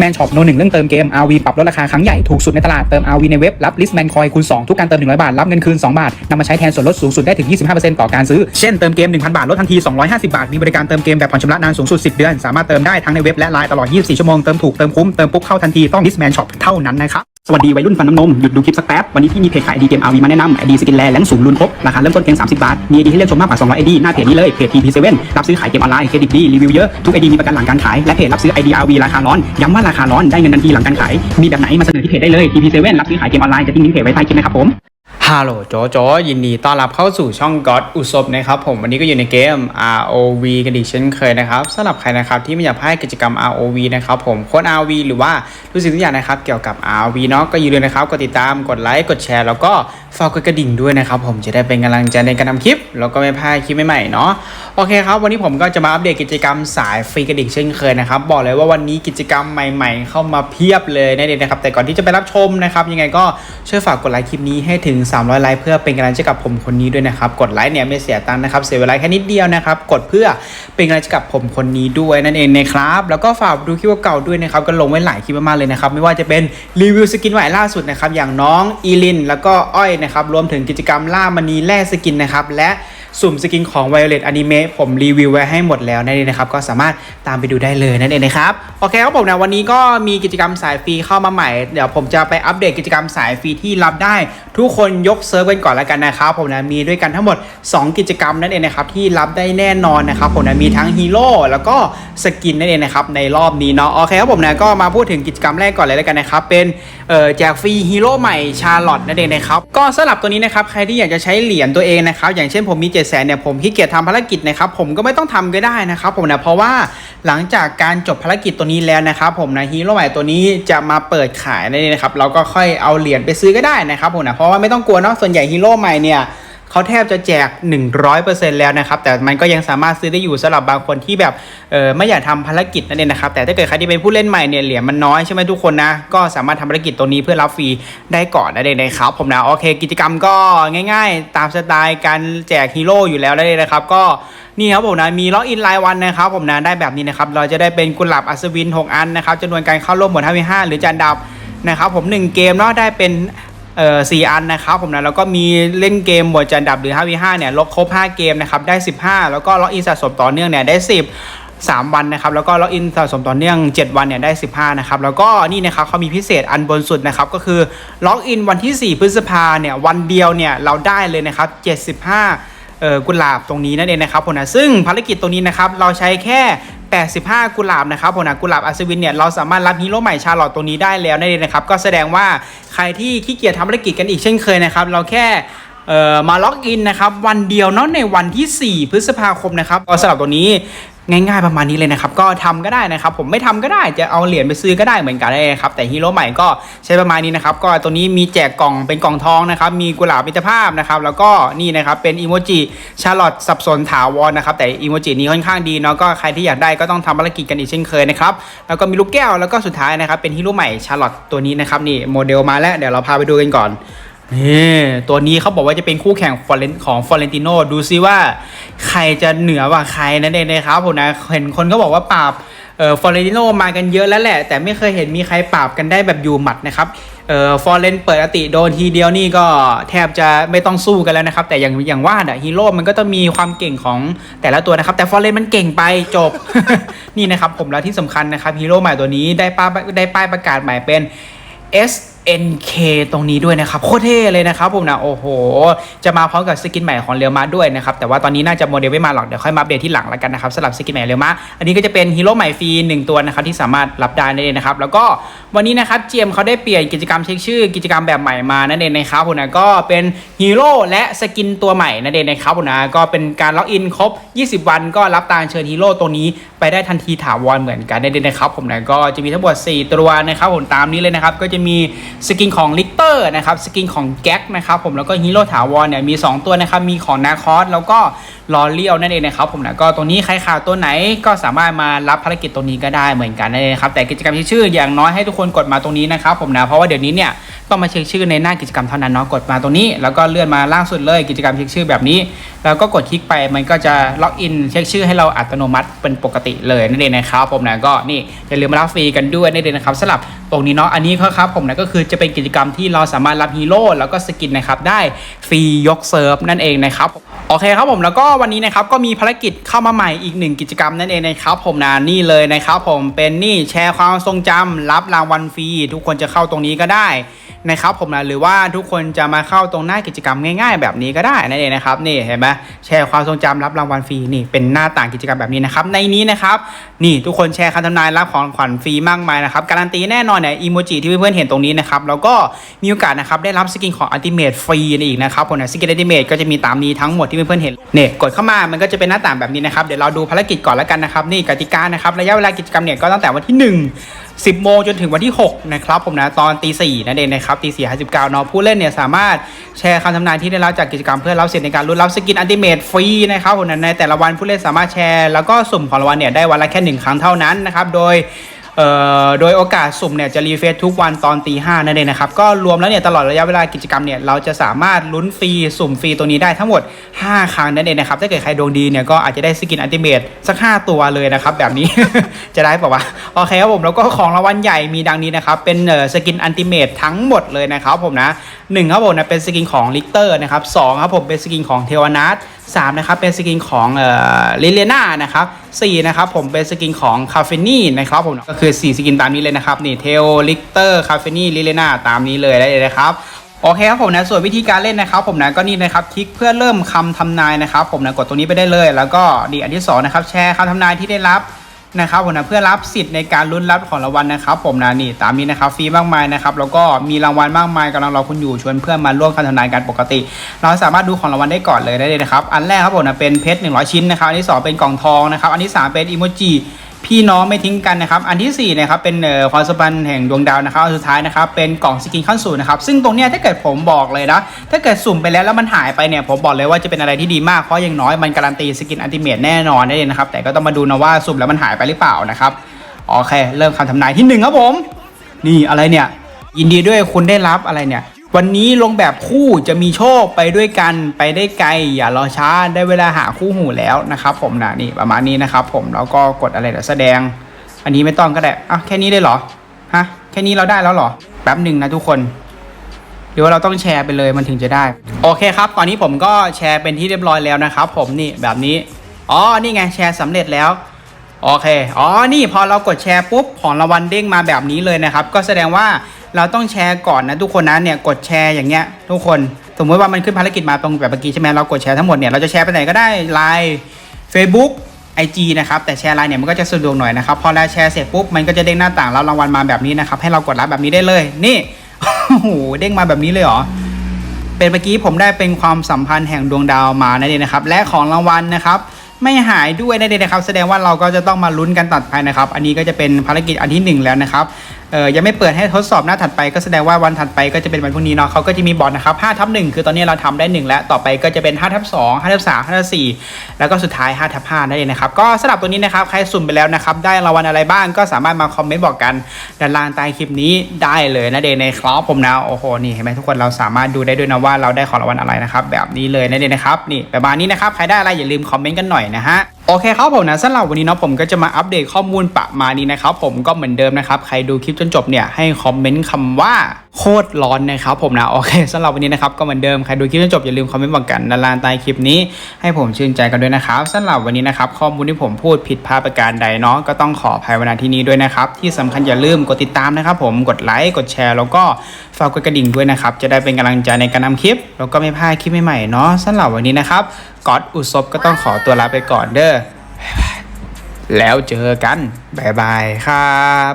Listman Shop โนหนึ่งเรื่องเติมเกม RV ปรับลดราคาครั้งใหญ่ถูกสุดในตลาดเติม RV ในเว็บรับ Listman Coin คูณ2ทุกการเติม 100 บาท รับเงินคืน 2 บาทนำมาใช้แทนส่วนลดสูงสุดได้ถึง 25%ต่อการซื้อ เช่นเติมเกม 1,000 บาทลดทันที 250 บาท มีบริการเติมเกมแบบผ่อนชำระนานสูงสุด 10 เดือน สามารถเติมได้ทั้งในเว็บและไลน์ตลอด 24 ชั่วโมงเติมถูกเติมคุ้มเติมปุ๊บเข้าทันทีต้อง Listman Shop เท่านั้นนะครับ สวัสดีวัยรุ่นฟันน้ำนม หยุดดูคลิปสักแป๊บ วันนี้พี่มีเพจขายไอดีเกมอวีมาแนะนำไอดีสกินแลแลนสูงลุนครบ ราคาเริ่มต้นเพียง 30 บาท มีไอดีให้เลือกชมมากกว่า 200ไอดีหน้าเพจนี้เลย เพจ TP7 รับซื้อขายเกมออนไลน์เครดิตดีรีวิวเยอะ ทุกไอดีมีประกันหลังการขาย และเพจรับซื้อไอดีอวีราคาร้อน ย้ำว่าราคาร้อนได้เงินทันทีหลังการขาย มีแบบไหนมาเสนอที่เพจได้เลย TP7 รับซื้อขายเกมออนไลน์จะทิ้งลิงก์เพจไว้ใต้คลิปนะครับผม ฮัลโหลโจโจยินดีต้อนรับเข้าสู่ช่อง God อุศบนะครับผมวันนี้ก็อยู่ในเกม ROV กันอีกเช่นเคยนะครับสำหรับใครนะครับที่ไม่อยากพลาดกิจกรรม ROV นะครับผมโค้ด ROV หรือว่ารู้สึกทุกอย่างนะครับเกี่ยวกับ ROV เนาะก็อย่าลืมนะครับกดติดตามกดไลค์กดแชร์แล้วก็ฝากกดกระดิ่งด้วยนะครับผมจะได้เป็นกำลังใจในการทำคลิป แล้วก็ไม่พลาดคลิปใหม่ๆเนาะโอเคครับ วันนี้ผมก็จะมาอัปเดตกิจกรรมสายฟรีกันอีกเช่นเคยนะครับ บอกเลยว่าวันนี้กิจกรรมใหม่ ๆ เข้ามาเพียบเลยนั่นเองนะครับ แต่ก่อนที่จะไปรับชมนะครับ ยังไงก็ช่วยฝากกดไลค์คลิปนี้ให้ถึง 300 ไลค์เพื่อเป็นกำลังใจกับผมคนนี้ด้วยนะครับ กดไลค์เนี่ยไม่เสียตังค์นะครับ เสียเวลาแค่นิดเดียวนะครับ กดเพื่อเป็นกำลังใจกับผมคนนี้ด้วยนั่นเองนะครับ แล้วก็ฝากดูคลิปเก่าๆด้วยนะครับก็ลงไว้หลายคลิปมากๆเลยนะครับ ไม่ว่าจะเป็นรีวิวสกินใหม่ล่าสุดนะครับ อย่างน้องอีลิน แล้วก็อ้อยนะครับ รวมถึงกิจกรรมล่ามณีแร่สกินนะครับ และ สุ่มสกินของ Violet Anime ผมรีวิวไว้ให้หมดแล้วนั่นเองนะครับ ก็สามารถตามไปดูได้เลยนั่นเองนะครับ โอเคครับผมนะวันนี้ก็มีกิจกรรมสายฟรีเข้ามาใหม่ เดี๋ยวผมจะไปอัปเดตกิจกรรมสายฟรีที่รับได้ ทุกคนยกเซิร์ฟกันก่อนแล้วกันนะครับผมนะมีด้วยกันทั้งหมด 2 กิจกรรมนั่นเองนะครับที่รับได้แน่นอนนะครับผมนะมีทั้งฮีโร่แล้วก็สกินนั่นเองนะครับในรอบนี้เนาะโอเคครับผมนะก็มาพูดถึงกิจกรรมแรกก่อนเลยแล้วกันนะครับเป็นเอ่อแจกฟรีฮีโร่ใหม่ชาร์ลอตนั่นเองนะครับก็สำหรับตัวนี้นะครับใครที่อยากจะใช้เหรียญตัวเองนะครับอย่างเช่นผมมี7 0 0 0 0เนี่ยผมขี้เกียจทำภารกิจนะครับผมก็ไม่ต้องทำก็ได้นะครับผมนะเพราะว่าหลังจากการจบภารกิจตัวนี้แล้วนะครับผมนะฮีโร่ใหม่ตัวนี้จะมาเปิดขายนั่นเองนะครับเราก็ค่อยเอาเหรียญไปซื้อก็ได้นะครับผมนะเพราะว่าไม่ต้องกลัวเนาะส่วนใหญ่ฮีโร่ใหม่เนี่ย เขาแทบจะแจก 100%แล้วนะครับ แต่มันก็ยังสามารถซื้อได้อยู่สำหรับบางคนที่แบบเออไม่อยากทำภารกิจนั่นเองนะครับ แต่ถ้าเกิดใครที่เป็นผู้เล่นใหม่เนี่ยเหรียญมันน้อยใช่ไหมทุกคนนะ ก็สามารถทำภารกิจตัวนี้เพื่อรับฟรีได้ก่อนนั่นเองนะครับผมนะโอเค กิจกรรมก็ง่าย ๆ ตามสไตล์การแจกฮีโร่อยู่แล้วนั่นเองนะครับก็นี่ครับผมนะมีล็อกอินรายวันนะครับผมนะได้แบบนี้นะครับเราจะได้เป็นกุหลาบอัศวิน 6 อันนะครับจำนวนการเข้าร่วมหมวด5 5หรือจานดับนะครับผม 1 เกมเนาะได้เป็น เอ่อสี่อันนะครับผมนะแล้วก็มีเล่นเกมหมวดจานดับหรือ 5 v 5 เนี่ยลบครบ 5 เกมนะครับได้ 15 แล้วก็ล็อกอินสะสมต่อเนื่องเนี่ยได้ 10 3 วันนะครับแล้วก็ล็อกอินสะสมต่อเนื่อง 7 วันเนี่ยได้ 15นะครับแล้วก็นี่นะครับเขามีพิเศษอันบนสุดนะครับก็คือล็อกอินวันที่ 4 พฤษภาเนี่ยวันเดียวเนี่ยเราได้เลยนะครับ75เอ่อกุหลาบตรงนี้นั่นเองนะครับผมนะซึ่งภารกิจตรงนี้นะครับเราใช้แค่ 85 กุหลาบนะครับผมนะกุหลาบอัศวินเนี่ยเราสามารถรับฮีโร่ใหม่ชาลอตตรงนี้ได้แล้วนั่นเองนะครับก็แสดงว่าใครที่ขี้เกียจทำภารกิจกันอีกเช่นเคยนะครับเราแค่ เอ่อมาล็อกอินนะครับวันเดียวเนาะในวันที่ 4 พฤษภาคมนะครับก็สำหรับตัวนี้ง่ายๆประมาณนี้เลยนะครับ ก็ทำก็ได้นะครับ ผมไม่ทำก็ได้จะเอาเหรียญไปซื้อก็ได้เหมือนกันเลยครับ แต่ฮีโร่ใหม่ก็ใช้ประมาณนี้นะครับ ก็ตัวนี้มีแจกกล่องเป็นกล่องทองนะครับ มีกุหลาบมิตรภาพนะครับ แล้วก็นี่นะครับเป็นอีโมจิชาร์ลอตสับสนถาวรนะครับ แต่อีโมจินี้ค่อนข้างดีเนาะก็ใครที่อยากได้ก็ต้องทำภารกิจกันอีกเช่นเคยนะครับ แล้วก็มีลูกแก้วแล้วก็สุดท้ายนะครับเป็นฮีโร่ใหม่ชาร์ลอตตัวนี้นะครับนี่โมเดลมาแล้วเดี๋ยวเราพาไปดูกันก่อน นี่ตัวนี้เขาบอกว่าจะเป็นคู่แข่งฟอเรนของฟอเรนติโนดูซิว่าใครจะเหนือกว่าใครนั่นเองนะครับผมนะเห็นคนก็บอกว่าปราบเอ่อฟอเรนติโนมากันเยอะแล้วแหละ แต่ไม่เคยเห็นมีใครปราบกันได้แบบอยู่หมัดนะครับเอ่อฟอเรนเปิดอติโดนทีเดียวนี่ก็แทบจะไม่ต้องสู้กันแล้วนะครับ แต่อย่างอย่างว่าอะฮีโร่มันก็ต้องมีความเก่งของแต่ละตัวนะครับ แต่ฟอเรนมันเก่งไปจบ นี่นะครับผมแล้วที่สำคัญนะครับฮีโร่ใหม่ตัวนี้ได้ป้ายได้ป้ายประกาศใหม่เป็น SNK ตรงนี้ด้วยนะครับโคตรเท่เลยนะครับผมนะโอ้โห จะมาพร้อมกับสกินใหม่ของเรียวมาด้วยนะครับแต่ว่าตอนนี้น่าจะโมเดลไม่มาหรอกเดี๋ยวค่อยมาอัปเดตที่หลังแล้วกันนะครับสำหรับสกินใหม่เรียวมาอันนี้ก็จะเป็นฮีโร่ใหม่ฟรีหนึ่งตัวนะครับที่สามารถรับได้นั่นเองนะครับแล้วก็วันนี้นะครับเจมเขาได้เปลี่ยนกิจกรรมเช็คชื่อ กิจกรรมแบบใหม่มานั่นเองนะครับผมนะก็เป็นฮีโร่และสกินตัวใหม่นั่นเองนะครับผมนะก็เป็นการล็อกอินครบ 20 วัน ก็รับตาเชิญฮีโร่ตัวนี้ไปได้ทันทีถาวรเหมือนกันนั่นเองนะครับผมนะก็จะมีทั้งหมด4 ตัวนะครับผมตามนี้เลยนะครับก็จะมีสกินของลิกเตอร์นะครับสกินของแก๊กนะครับผมแล้วก็ฮีโร่ถาวรเนี่ยมี 2 ตัวนะครับมีของนาคอสแล้วก็ ลอเลียวนั่นเองนะครับผมนะก็ตรงนี้ใครขาดตัวไหนก็สามารถมารับภารกิจตรงนี้ก็ได้เหมือนกันนั่นเองนะครับแต่กิจกรรมที่ชื่ออย่างน้อยให้ทุกคนกดมาตรงนี้นะครับผมนะเพราะว่าเดี๋ยวนี้เนี่ยต้องมาเช็คชื่อในหน้ากิจกรรมเท่านั้นเนาะกดมาตรงนี้ แล้วก็เลื่อนมาล่างสุดเลยกิจกรรมเช็คชื่อแบบนี้ แล้วก็กดคลิกไปมันก็จะล็อกอินเช็คชื่อให้เราอัตโนมัติเป็นปกติเลยนั่นเองนะครับผมนะก็นี่อย่าลืมมารับฟรีกันด้วยนั่นเองนะครับสำหรับตรงนี้เนาะอันนี้ครับผมนะก็คือจะเป็นกิจกรรมที่เราสามารถรับฮีโร่แล้วก็สกินนะครับได้ฟรียกเซิร์ฟนั่นเองนะครับ โอเคครับผมแล้วก็วันนี้นะครับก็มีภารกิจเข้ามาใหม่อีกหนึ่งกิจกรรมนั่นเองนะครับผมนะนี่เลยนะครับผมเป็นนี่แชร์ความทรงจำรับรางวัลฟรีทุกคนจะเข้าตรงนี้ก็ได้ นะครับผมนะหรือว่าทุกคนจะมาเข้าตรงหน้ากิจกรรมง่าย ๆ แบบนี้ก็ได้นั่นเองนะครับนี่เห็นไหมแชร์ความทรงจำรับรางวัลฟรีนี่เป็นหน้าต่างกิจกรรมแบบนี้นะครับในนี้นะครับนี่ทุกคนแชร์คำทำนายรับของขวัญฟรีมากมายนะครับการันตีแน่นอนเนี่ยอีโมจิที่เพื่อนๆเห็นตรงนี้นะครับแล้วก็มีโอกาสนะครับได้รับสกินของอัลติเมทฟรีอีกนะครับผมนะสกินอัลติเมทก็จะมีตามนี้ทั้งหมดที่เพื่อนๆเห็นเนี่ยกดเข้ามามันก็จะเป็นหน้าต่างแบบนี้นะครับเดี๋ยวเราดูภารกิจก่อนแล้วกันนะครับนี่กติกานะครับระยะเวลากิจกรรมเนี่ยก็ตั้งแต่วันที่ 1 10 โมงจนถึงวันที่ 6 นะครับผมนะตอนตีสี่นั่นเองนะครับตีสี่ห้าสิบเก้าเนาะผู้เล่นเนี่ยสามารถแชร์คำทำนายที่ได้รับจากกิจกรรมเพื่อรับสิทธิ์ในการลุ้นรับสกินอันติเมทฟรีนะครับผมนะในแต่ละวันผู้เล่นสามารถแชร์ แล้วก็สุ่มของรางวัลเนี่ยได้วันละแค่หนึ่งครั้งเท่านั้นนะครับโดย โดยโอกาสสุ่มเนี่ยจะรีเฟซทุกวันตอนตีห้านั่นเองนะครับ ก็รวมแล้วเนี่ยตลอดระยะเวลากิจกรรมเนี่ยเราจะสามารถลุ้นฟรีสุ่มฟรีตัวนี้ได้ทั้งหมด 5 ครั้งนั่นเองนะครับ ถ้าเกิดใครดวงดีเนี่ยก็อาจจะได้สกินอัลติเมทสัก 5 ตัวเลยนะครับ แบบนี้ จะได้ป่าวะโอเคครับผมแล้วก็ของรางวัลใหญ่มีดังนี้นะครับ เป็นสกินอัลติเมททั้งหมดเลยนะครับผมนะหนึ่งครับผมนะเป็นสกินของลิกเตอร์นะครับสองครับผมเป็นสกินของเทวนัท สามนะครับเป็นสกินของเอ่อลิเลน่านะครับสี่นะครับผมเป็นสกินของคาเฟนี่นะครับผมก็คือ 4 สกินตามนี้เลยนะครับนี่เทลลิกเตอร์คาเฟนี่ลิเลน่าตามนี้เลยได้เลยนะครับโอเคครับผมนะส่วนวิธีการเล่นนะครับ ผมนะก็นี่นะครับคลิกเพื่อเริ่มคำทำนายนะครับ ผมนะกดตรงนี้ไปได้เลย แล้วก็ดีอันที่สองนะครับแชร์คำทำนายที่ได้รับ นะครับผมนะเพื่อรับสิทธิ์ในการลุ้นรับของรางวัลนะครับ ผมนะนี่ตามนี้นะครับฟรีมากมายนะครับแล้วก็มีรางวัลมากมายกำลังรอคุณอยู่ชวนเพื่อนมาร่วมการทำนายกันปกติ เราสามารถดูของรางวัลได้ก่อนเลยได้เลยนะครับอันแรกครับผมนะเป็นเพชร100 ชิ้นนะครับอันที่สองเป็นกล่องทองนะครับอันที่สามเป็นอีโมจิ พี่น้องไม่ทิ้งกันนะครับ อันที่สี่นะครับเป็นเอ่อความสัมพันธ์แห่งดวงดาวนะครับอันสุดท้ายนะครับเป็นกล่องสกินขั้นสูงนะครับซึ่งตรงเนี้ยถ้าเกิดผมบอกเลยนะถ้าเกิดสุ่มไปแล้วแล้วมันหายไปเนี่ยผมบอกเลยว่าจะเป็นอะไรที่ดีมากเพราะอย่างน้อยมันการันตีสกินอัลติเมทแน่นอนได้เลยนะครับแต่ก็ต้องมาดูนะว่าสุ่มแล้วมันหายไปหรือเปล่านะครับโอเค เริ่มคำทำนายที่หนึ่งครับผม นี่อะไรเนี่ยยินดีด้วยคุณได้รับอะไรเนี่ย วันนี้ลงแบบคู่จะมีโชคไปด้วยกันไปได้ไกล อย่ารอช้าได้เวลาหาคู่หูแล้วนะครับผมนะนี่ประมาณนี้นะครับผมแล้วก็กดอะไรเดี๋ยวแสดง อันนี้ไม่ต้องก็ได้อะแค่นี้ได้เหรอฮะแค่นี้เราได้แล้วเหรอแป๊บหนึ่งนะทุกคนหรือว่าเราต้องแชร์ไปเลยมันถึงจะได้ โอเคครับ ตอนนี้ผมก็แชร์เป็นที่เรียบร้อยแล้วนะครับผมนี่แบบนี้อ๋อนี่ไงแชร์สำเร็จแล้ว โอเค อ๋อ นี่พอเรากดแชร์ปุ๊บของรางวัลเด้งมาแบบนี้เลยนะครับ ก็แสดงว่าเราต้องแชร์ก่อนนะทุกคนนะเนี่ยกดแชร์อย่างเงี้ยทุกคน สมมติว่ามันขึ้นภารกิจมาตรงแบบเมื่อกี้ใช่ไหมเรากดแชร์ทั้งหมดเนี่ยเราจะแชร์ไปไหนก็ได้ Line Facebook IG นะครับแต่แชร์ไลน์เนี่ยมันก็จะสะดวกหน่อยนะครับพอเราแชร์เสร็จปุ๊บมันก็จะเด้งหน้าต่างรับรางวัลมาแบบนี้นะครับให้เรากดรับแบบนี้ได้เลย นี่โอ้โหเด้งมาแบบนี้เลยเหรอเป็นเมื่อกี้ผมได้เป็นความสัมพันธ์แห่งดวงดาวมานั่นเองนะครับและของรางวัลนะครับ ไม่หายด้วยนั่นเองนะครับ แสดงว่าเราก็จะต้องมาลุ้นกันตัดไปนะครับ อันนี้ก็จะเป็นภารกิจอันที่หนึ่งแล้วนะครับ เออยังไม่เปิดให้ทดสอบหน้าถัดไปก็แสดงว่าวันถัดไปก็จะเป็นวันพรุ่งนี้เนาะเขาก็จะมีบอร์ดนะครับ5ทับ1คือตอนนี้เราทำได้ 1 แล้ว ต่อไปก็จะเป็น5ทับ2 5ทับ3 5ทับ4แล้วก็สุดท้าย5ทับ5นั่นเองนะครับ ก็สำหรับตัวนี้นะครับ ใครสุ่มไปแล้วนะครับ ได้รางวัลอะไรบ้างก็สามารถมาคอมเมนต์บอกกันด้านล่างใต้คลิปนี้ได้เลยนะเดนในคลอปผมนะโอ้โหนี่เห็นไหมทุกคนเราสามารถดูได้ด้วยนะว่าเราได้ของรางวัลอะไรนะครับแบบนี้เลยนะเดนนะครับนี่ประมาณนี้นะครับใครได้อะไรอย่าลืมคอมเมนต์กันหน่อยนะฮะ โอเคครับผมนะสำหรับวันนี้เนาะผมก็จะมาอัปเดตข้อมูลประมาณนี้นะครับผมก็เหมือนเดิมนะครับใครดูคลิปจนจบเนี่ยให้คอมเมนต์คำว่าโคตรร้อนนะครับผมนะโอเคสำหรับวันนี้นะครับก็เหมือนเดิมใครดูคลิปจนจบอย่าลืมคอมเมนต์บอกกันด้านล่างใต้คลิปนี้ให้ผมชื่นใจกันด้วยนะครับสำหรับวันนี้นะครับข้อมูลที่ผมพูดผิดพลาดประการใดเนาะก็ต้องขออภัยวลาที่นี้ด้วยนะครับที่สำคัญอย่าลืมกดติดตามนะครับผมกดไลค์กดแชร์ แล้วก็ฝากกดกระดิ่งด้วยนะครับจะได้เป็นกำลังใจในการทำคลิป แล้วก็ไม่พลาดคลิปใหม่ๆเนาะสำหรับวันนี้นะครับ ก๊อตอุศบก็ต้องขอตัวลาไปก่อนเด้อแล้วเจอกันบายบายครับ